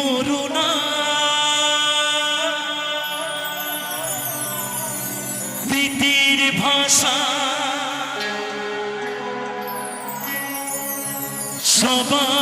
করুণা। প্রীতির ভাষা। সবাই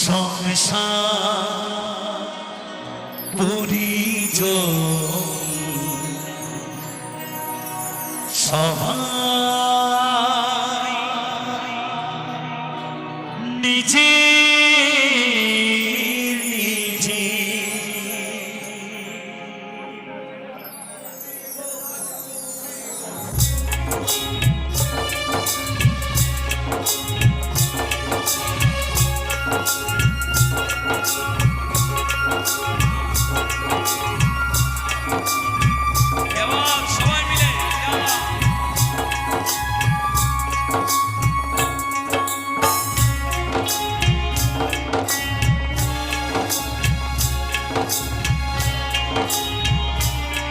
সংসার পরিজ সভায় নিজে নিজে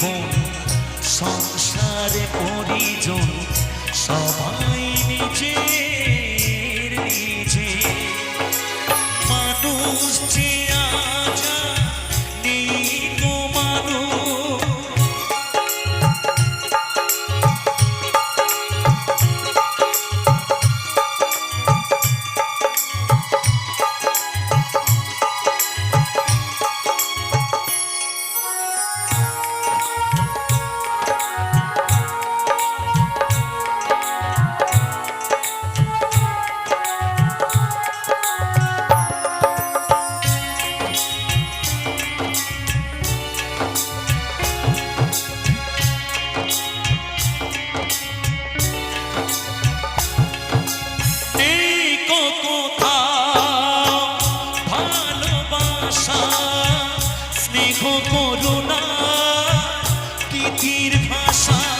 বোন সংসারে পরিজন সবাই নিজের মাটির ভাষা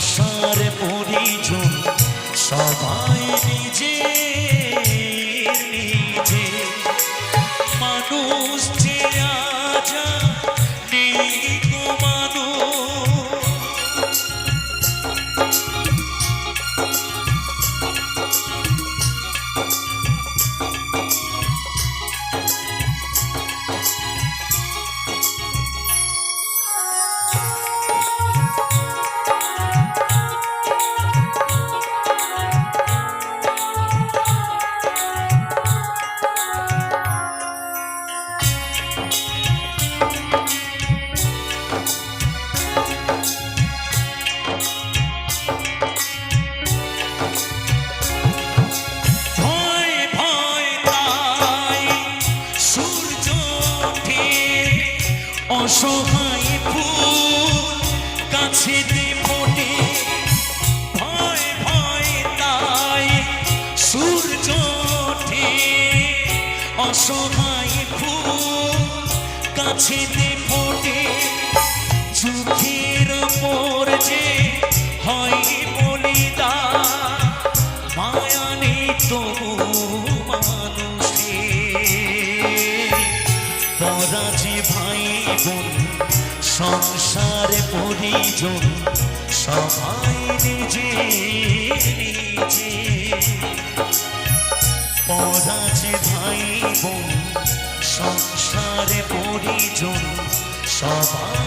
সংসারে পরিজন সবাই নিজের অসময় ফুল কাছে ফোটে ভয় ভয় তাই সূর্য ওঠে। অসময় ফুল কাছে ফোটে যুদ্ধের পর যে হয় বলিদা মায়া নেই তবু মানুষ। সংসার সংসারে পরিজন সবাই নিজে নিজে। পরাজে ভাই বোন সংসারে পরিজন সবাই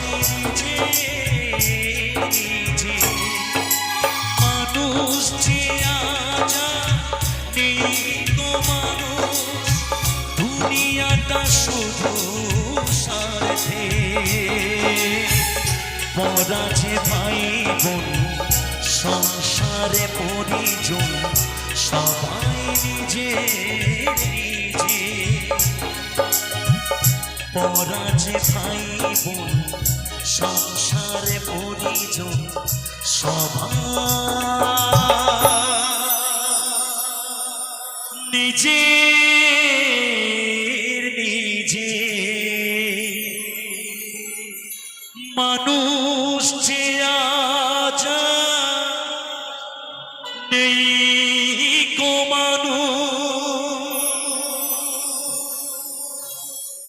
জীবন সংসারে পরিজন, সবাই নিজে নিজে। পরাজে ভাই বোন, সংসারে পরিজন, সবাই নিজে নিজে। মানুষ চেয়া